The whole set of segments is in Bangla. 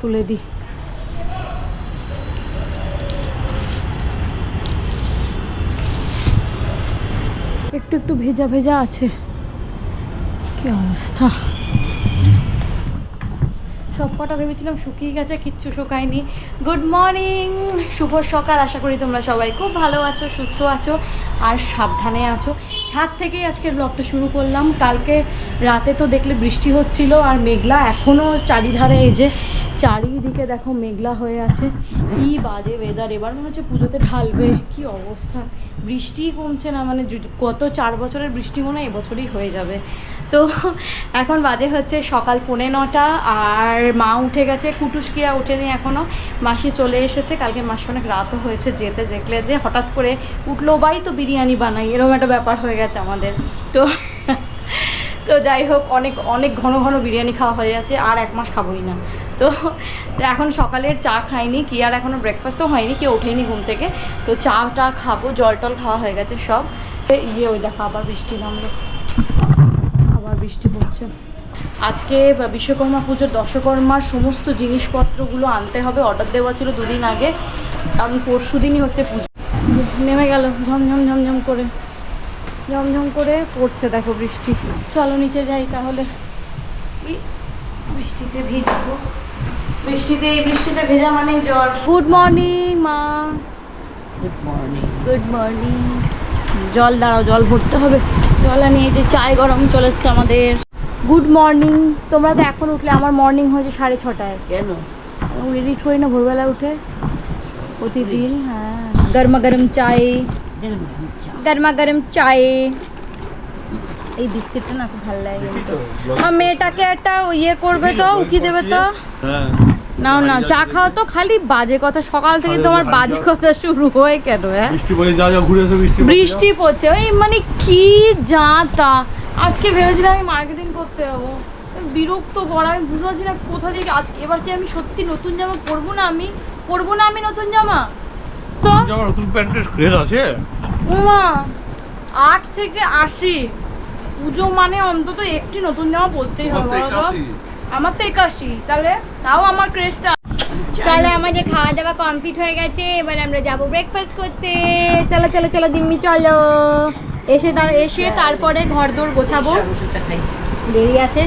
তুলে দিই। একটু একটু ভেজা ভেজা আছে। কি অবস্থা? সব কটা ভেবেছিলাম শুকিয়ে গেছে, কিচ্ছু শুকায়নি। গুড মর্নিং শুভ সকাল, আশা করি তোমরা সবাই খুব ভালো আছো, সুস্থ আছো, আর সাবধানে আছো। ছাদ থেকেই আজকে ব্লগটা শুরু করলাম। কালকে রাতে তো দেখলে বৃষ্টি হচ্ছিল আর মেঘলা এখনও চারিধারে এই যে চারিদিকে দেখো মেঘলা হয়ে আছে। কি বাজে ওয়েদার এবার মনে হচ্ছে পুজোতে ঢালবে। কি অবস্থা। বৃষ্টিই কমছে না মানে গত চার বছরের বৃষ্টি মনে হয়, এবছরই হয়ে যাবে। তো এখন বাজে হচ্ছে সকাল পৌনে নটা, আর মা উঠে গেছে, কুটুসকিয়া ওঠেনি এখনও মাসি চলে এসেছে, কালকে মাসি অনেক রাতও হয়েছে, যেতে দেখলে যে হঠাৎ করে উঠল বাই তো বিরিয়ানি বানাই, এরকম একটা ব্যাপার হয়ে গেছে আমাদের। তো তো যাই হোক, অনেক অনেক ঘন ঘন বিরিয়ানি খাওয়া হয়ে যাচ্ছে আর এক মাস খাবোই না। তো এখন সকালের চা খাইনি, কি আর এখনও ব্রেকফাস্টও হয়নি, কেউ ওঠেনি ঘুম থেকে। তো চা টা খাব, জল টল খাওয়া হয়ে গেছে সব। ইয়ে ওই দেখো, আবার বৃষ্টি নামলো। আবার বৃষ্টি পড়ছে। আজকে বিশ্বকর্মা পুজোর দশকর্মার সমস্ত জিনিসপত্রগুলো আনতে হবে অর্ডার দেওয়া ছিল দুদিন আগে। কারণ পরশু দিনই হচ্ছে পুজো। নেমে গেল, ঝমঝম ঝমঝম করে। ঝমঝম করে পড়ছে দেখো বৃষ্টি। চলো নিচে যাই তাহলে। বৃষ্টিতে ভিজবো। বৃষ্টিতে এই বৃষ্টিতে ভেজা মানে জ্বর। গুড মর্নিং মা। গুড মর্নিং গুড মর্নিং জল দাঁড়াও জল ভরতে হবে। জল নিয়ে যে চায় গরম চলে এসছে আমাদের। গুড মর্নিং তোমরা তো এখন উঠলে আমার মর্নিং হয়েছে সাড়ে ছটায়। কেন? রেডি হই না ভোরবেলা উঠে। প্রতিদিন হ্যাঁ গরমা গরম চায় গরমা গরম চায় এই বিস্কিটটা না খুব ভালো লাগে আমার মেয়েটাকে একটা ইয়ে করবে তো উকি দেবে তো। নাও না চা খাও তো খালি বাজে কথা। সকাল থেকে তোমার বাজে কথা শুরু হয় কেন হ্যাঁ? বৃষ্টি পড়ে যা যা ঘুরে এসে বৃষ্টি পড়ছে। বৃষ্টি পড়ছে। ওই মানে কি যা তা আজকে ভেবেছিলাম আমি মার্কেটিং করতে যাব। বিরক্ত করা আমি বুঝতে পারছি না কোথা থেকে আজকে এবার কি আমি সত্যি নতুন জামা পরবো না আমি? পরবো না আমি নতুন জামা? তো? জামা নতুন প্যান্টের ড্রেস আছে। উমা আট থেকে আশি। পুজো মানে অন্তত একটি নতুন জামা পরতেই হবে। আমার তো একাশি তাহলে তাও আমার ক্রেজটা তাহলে আমাদের খাওয়া দাওয়া কমপ্লিট হয়ে গেছে এবার আমরা যাব ব্রেকফাস্ট করতে। চলো চলো চলো দিম্মি চলো। এসে তার এসে তারপরে ঘর দোর গোছাবো। দেরি আছে।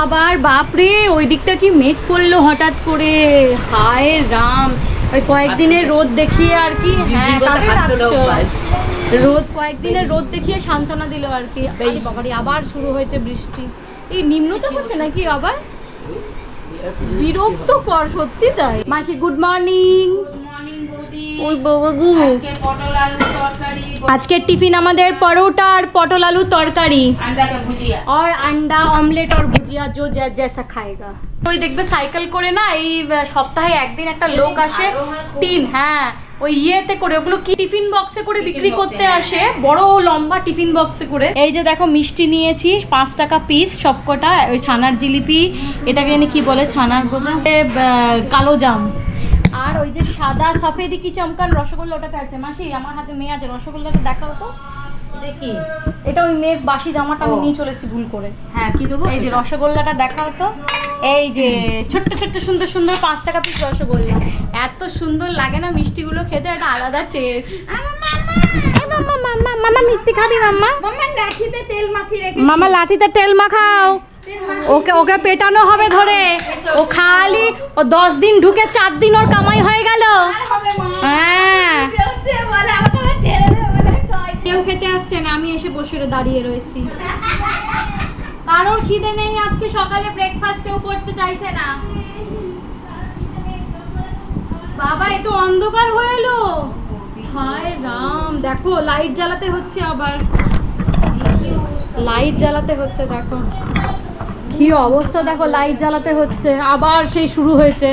আবার বাপরে ওই দিকটা কি মেঘ পড়ল হঠাৎ করে। হায় রাম। ওই কয়েকদিনের রোদ দেখিয়ে আর কি হ্যাঁ? রোদ কয়েকদিনের রোদ দেখিয়ে সান্ত্বনা দিল আর কি। বাবারি আবার শুরু হয়েছে বৃষ্টি। এই নিম্নচাপ হচ্ছে নাকি আবার? বিরক্ত কর সত্যি তাই। মাসি গুড মর্নিং ওই বাবু আজকের টিফিন আমাদের পরোটা আর পটল আলু তরকারি और अंडा ऑमलेट और भुजिया जो जै- जैसा खाएगा ওই দেখবে সাইকেল করে না এই আহ, সপ্তাহে একদিন একটা লোক আসে টিন হ্যাঁ ওই ইয়েতে করে ওগুলো কি টিফিন বক্সে করে বিক্রি করতে আসে বড় লম্বা টিফিন বক্সে করে এই যে দেখো মিষ্টি নিয়েছি পাঁচ টাকা পিস সবকটা ওই ছানার জিলিপি এটাকে জানি কি বলে ছানার বোঝা এ, আহ, কালো জাম আর ওই যে সাদা সফেদি কি চমকান রসগোল্লা ওটাতে আছে? মাসি আমার হাতে মেয়ে আছে রসগোল্লাটা দেখাও তো। দেখি এটা ওই মেয়ের বাসি জামাটা আমি নিয়ে চলেছি ভুল করে। হ্যাঁ কি দেবো? এই যে রসগোল্লাটা দেখাও তো। এই যে ছোট্ট ছোট্ট সুন্দর সুন্দর পাঁচ টাকা পিস রসগোল্লা। এত সুন্দর লাগে না মিষ্টিগুলো খেতে একটা আলাদা টেস্ট মামা মিষ্টি খাবি মাম্মা মামা লাঠিতে তেল মাখিয়ে রেখে মামা লাঠিতে তেল মাখাও। ওকে ওকে পেটানো হবে ধরে। ও খালি, ও দশ দিন ঢুকে চার দিন ওর কামাই হয়ে গেল। হ্যাঁ। কেউ খেতে আসছে না, আমি এসে বসে দাঁড়িয়ে রয়েছি। কারোর খিদে নেই, আজকে সকালে ব্রেকফাস্ট কেউ করতে চাইছে না। বাবা এ তো অন্ধকার হয়ে এলো। হায় রাম, দেখো লাইট জ্বালাতে হচ্ছে আবার। লাইট জ্বালাতে হচ্ছে, দেখো। কি অবস্থা? দেখো লাইট জ্বালাতে হচ্ছে। আবার সেই শুরু হয়েছে।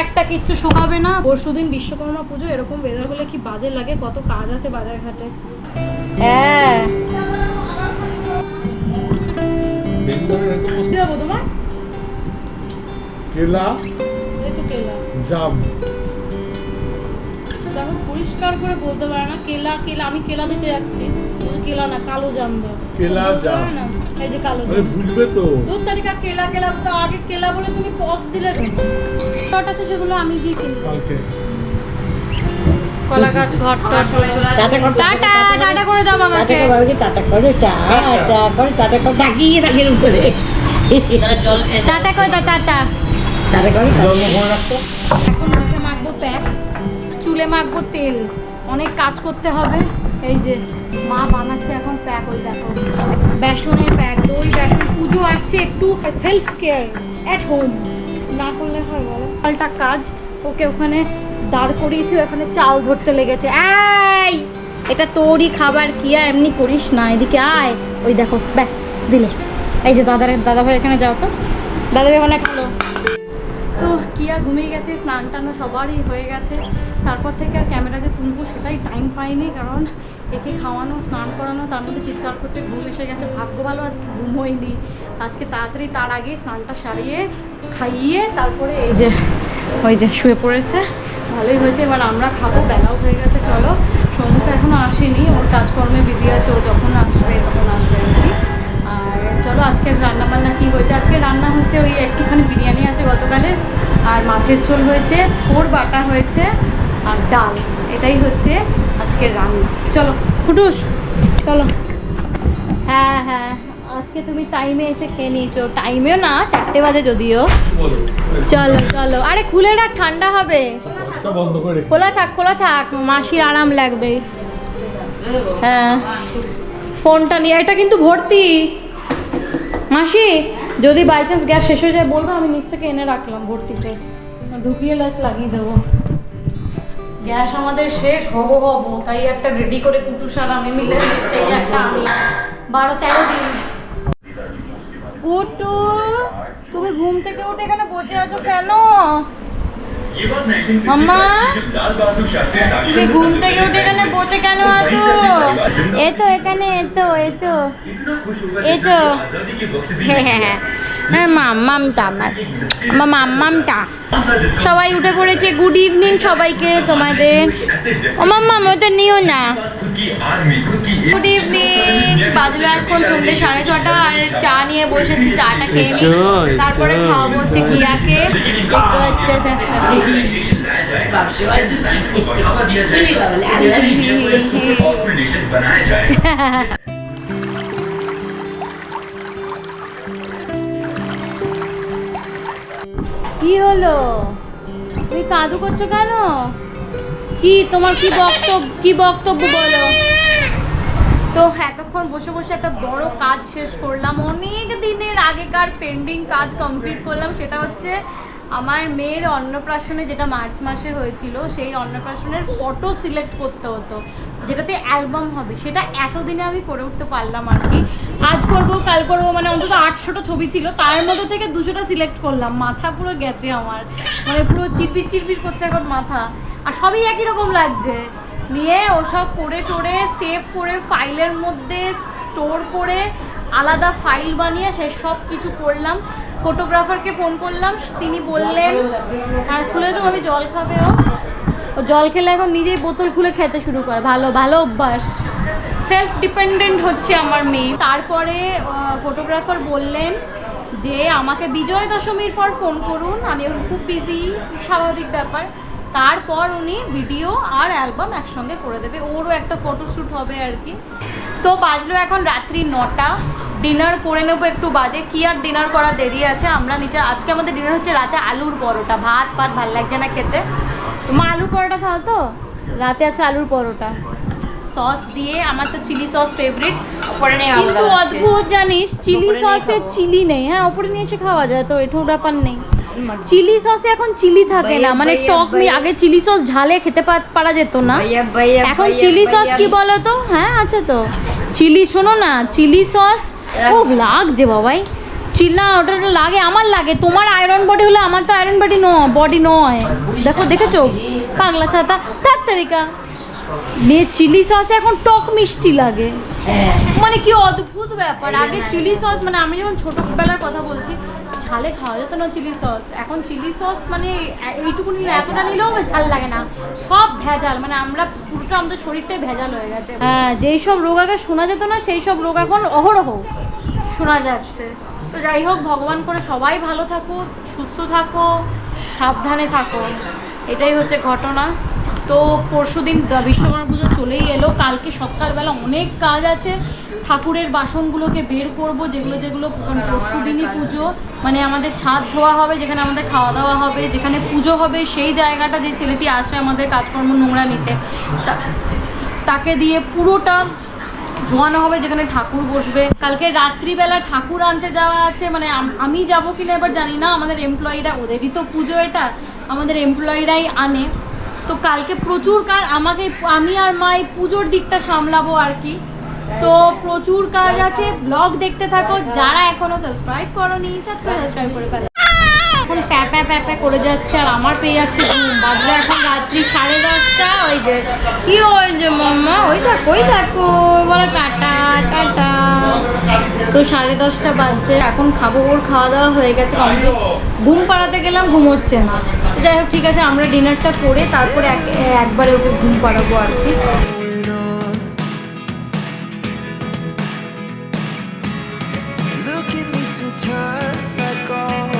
একটা কিচ্ছু শোকাবে না। পরশুদিন বিশ্বকর্মা পুজো এরকম বেদার হলে কি বাজে লাগে? কত কাজ আছে বাজার ঘাটে হ্যাঁ তোমার? কেলা একটু কেলা। জাম। দেখো পরিষ্কার করে বলতে পারে না। কেলা কেলা আমি কেলা দিতে যাচ্ছি। কেলা না কালো জাম দাও। কেলা জাম। না, এই যে কালো আরে বুঝবে তো। দু তারিখা কেলা কেলা তো আগে কেলা বলে তুমি পস দিলে শর্ট আছে সেগুলো আমি কিনবো। কালকে। কলা গাছ ঘর টাটা টাটা টাটা করে দাও আমাকে। টাটা করে টাটা করে টাটা কর তাকিয়ে তাকিয়ে উপরে। টাটা করে দাও টাটা। টাটা করে জল এখন মাখবো প্যাক। চুলে মাখবো তেল। অনেক কাজ করতে হবে। এই যে মা বানাচ্ছে এখন প্যাক ওই দেখো। বেসনের প্যাক দই বেসন পুজো আসছে একটু সেলফ কেয়ার অ্যাট হোম না করলে হয় বলো? পাল্টা কাজ, ওকে ওখানে দাঁড় করিয়েছি ওখানে চাল ধরতে লেগেছে। এই, এটা তোরই খাবার, কি আর এমনি করিস না, এদিকে আয়। ওই দেখো, ব্যাস, দিলে। এই যে দাদার দাদা ভাই এখানে যাও তো। দাদা ভাই ওখানে খালো তো কিয়া ঘুমিয়ে গেছে স্নান টান সবারই হয়ে গেছে। তারপর থেকে আর ক্যামেরা যে তুলবো সেটাই টাইম পাইনি, কারণ একে খাওয়ানো, স্নান করানো, তার মধ্যে চিৎকার করছে, ঘুম এসে গেছে। ভাগ্য ভালো, আজকে ঘুম হয়নি। আজকে তাড়াতাড়ি তার আগে স্নানটা সারিয়ে খাইয়ে তারপরে এই যে, ওই যে শুয়ে পড়েছে। ভালোই হয়েছে, এবার আমরা খাব বেলাও হয়ে গেছে, চলো। সন্ধুকে এখনও আসেনি, ওর কাজকর্মে বিজি আছে, ও যখন আসবে তখন আসবে আর চলো, আজকের রান্না বান্না কী হয়েছে? আজকে রান্না হচ্ছে ওই একটুখানি বিরিয়ানি আছে গতকালের, আর মাছের ঝোল হয়েছে ফোর বাটা হয়েছে আর ডাল। এটাই হচ্ছে আজকের রান্না। চলো ফুটুস চলো। হ্যাঁ হ্যাঁ। আজকে তুমি টাইমে এসে খেয়ে নিয়েছো। টাইমেও না চারটে বাজে যদিও। চলো চলো। আরে খুলে রাখ ঠান্ডা হবে। খোলা থাক খোলা থাক। মাসির আরাম লাগবে। হ্যাঁ। ফোনটা নিয়ে এটা কিন্তু ভর্তি। মাসি যদি বাই চান্স গ্যাস শেষ হয়ে যায় বলব আমি নিচ থেকে এনে রাখলাম ভর্তিটা ঢুকিয়ে লাস লাগিয়ে দেবো। গ্যাস আমাদের শেষ, হব হব। তাই একটা রেডি করে কুটুস আর আমি মিলে থেকে একটা আনি বারো, তেরো দিন। কুটু, তুমি ঘুম থেকে উঠে এখানে বসে আছো কেন? মাম্মা, তুমি ঘুম থেকে উঠে এখানে বসে কেন আছো? এতো এখানে এতো এতো এতো হ্যাঁ হ্যাঁ। হ্যাঁ মাম্মামটা আমার। আমার মাম্মামটা সবাই উঠে পড়েছে। গুড ইভিনিং সবাইকে তোমাদের। ও মাম্মাম ওটা নিও না। গুড ইভিনিং বাজলো এখন সন্ধ্যে সাড়ে ছটা আর চা নিয়ে বসেছি। চাটা খেয়ে তারপরে খাওয়াবো হচ্ছে কিয়াকে দেখতে হচ্ছে কি হলো? তুমি কাঁদু করছ কেন? কি, তোমার কি বক্তব্য কি বক্তব্য বলো? তো এতক্ষণ বসে বসে একটা বড় কাজ শেষ করলাম। অনেক দিনের আগেকার পেন্ডিং কাজ কমপ্লিট করলাম, সেটা হচ্ছে আমার মেয়ের অন্নপ্রাশনে যেটা মার্চ মাসে হয়েছিল, সেই অন্নপ্রাশনের ফটো সিলেক্ট করতে হতো। যেটাতে অ্যালবাম হবে, সেটা এতদিনে আমি করে উঠতে পারলাম আর কি। আজ করব, কাল করব মানে অন্তত আটশোটা ছবি ছিল, তার মধ্যে থেকে দুশোটা সিলেক্ট করলাম। মাথা পুরো গেছে আমার। মানে পুরো চিরবির চিরবির করছে এখন মাথা। আর সবই একই রকম লাগছে। নিয়ে ওসব করে টোরে সেভ করে ফাইলের মধ্যে স্টোর করে আলাদা ফাইল বানিয়ে সে সব কিছু করলাম। ফটোগ্রাফারকে ফোন করলাম। তিনি বললেন হ্যাঁ খুলে তো আমি জল খাবে ও। জল খেলে এখন নিজেই বোতল খুলে খেতে শুরু করে। ভালো ভালো অভ্যাস। সেলফ ডিপেন্ডেন্ট হচ্ছে আমার মেয়ে। তারপরে ফটোগ্রাফার বললেন যে, আমাকে বিজয় দশমীর পর ফোন করুন। আমি খুব বিজি স্বাভাবিক ব্যাপার। তারপর উনি ভিডিও আর অ্যালবাম একসঙ্গে করে দেবে। ওরও একটা ফটোশ্যুট হবে আর কি। তো বাজলো এখন রাত্রি নটা। ডিনার করে নেব একটু বাদে। কি আর ডিনার করা দেরি আছে? আমরা নিচে আজকে আমাদের ডিনার হচ্ছে রাতে আলুর পরোটা। ভাত ফাত ভালো লাগছে না খেতে? তো মা আলুর পরোটা খাও তো? রাতে আছে আলুর পরোটা। সস দিয়ে আমার তো চিলি সস ফেভারিট উপরে নিয়ে কিন্তু অদ্ভুত জানিস চিলি ওপরে সসে চিলি নেই। হ্যাঁ ওপরে নিয়ে এসে খাওয়া যায় তো এঠো ব্যাপার নেই। চিলি সসে এখন চিলি থাকে না মানে টক মি আগে চিলি সস ঝালে খেতে পারা যেত না। এখন চিলি সস কি বলো তো? হ্যাঁ আছে তো। চিলি শোনো না চিলি সস খুব লাগছে বাবাই। চিল না ওটা লাগে আমার লাগে। তোমার আয়রন বডি হলে আমার তো আয়রন বডি নয় বডি নয়। দেখো দেখেছ? পাগলা ছাতা। তার তারিকা। নিয়ে চিলি সস এখন টক মিষ্টি লাগে। হ্যাঁ। মানে কি অদ্ভুত ব্যাপার। আগে চিলি সস মানে আমি যখন ছোটবেলার কথা বলছি ঝালে খাওয়া যেত না চিলি সস। এখন চিলি সস মানে এ- এইটুকুনি এতটা নিলেও ঝাল লাগে না। সব ভেজাল মানে আমরা পুরোটা আমাদের শরীরটাই ভেজাল হয়ে গেছে। হ্যাঁ যেই সব রোগ আগে শোনা যেত না, সেই সব রোগ এখন অহরহ শোনা যাচ্ছে। তো যাই হোক, ভগবান করে সবাই ভালো থাকো সুস্থ থাকো, সাবধানে থাকো। এটাই হচ্ছে ঘটনা। তো পরশু দিন বিশ্বকর্মা পুজো চলেই এলো। কালকে সকালবেলা অনেক কাজ আছে। ঠাকুরের বাসনগুলোকে বের করব, যেগুলো যেগুলো পরশু দিনই পুজো। মানে আমাদের ছাদ ধোয়া হবে, যেখানে আমাদের খাওয়া দাওয়া হবে, যেখানে পুজো হবে, সেই জায়গাটা যে ছেলেটি আসে আমাদের কাজকর্ম নোংরা নিতে। তাকে দিয়ে পুরোটা ধোয়ানো হবে, যেখানে ঠাকুর বসবে। কালকে রাত্রিবেলা ঠাকুর আনতে যাওয়া আছে। মানে আমি যাব কিনা এবার জানি না। আমাদের এমপ্লয়িরা ওদেরই তো পুজো এটা। আমাদের এমপ্লয়িরাই আনে। তো কালকে প্রচুর কাজ, আমাকে আমি আর মা এই পুজোর দিকটা সামলাবো আর কি। তো প্রচুর কাজ আছে ব্লগ দেখতে থাকো, যারা এখনও সাবস্ক্রাইব করোনি চাট করে সাবস্ক্রাইব করে ফেলো এখন প্যাপা প্যাপা করে যাচ্ছে, আর আমার পেয়ে যাচ্ছে ঘুম। বাজলে এখন রাত্রি সাড়ে দশটা, ওই যে, কি ওই যে মাম্মা, ওই দেখো ওই থাকো বলো টাটা টাটা। তো সাড়ে দশটা বাজছে, এখন খাব, ওর খাওয়া দাওয়া হয়ে গেছে কমপ্লিট ঘুম পাড়াতে গেলাম, ঘুমোচ্ছে না। তো যাই হোক ঠিক আছে, আমরা ডিনারটা করে তারপরে এক- একবারে ওকে ঘুম পাড়াবো আর কি।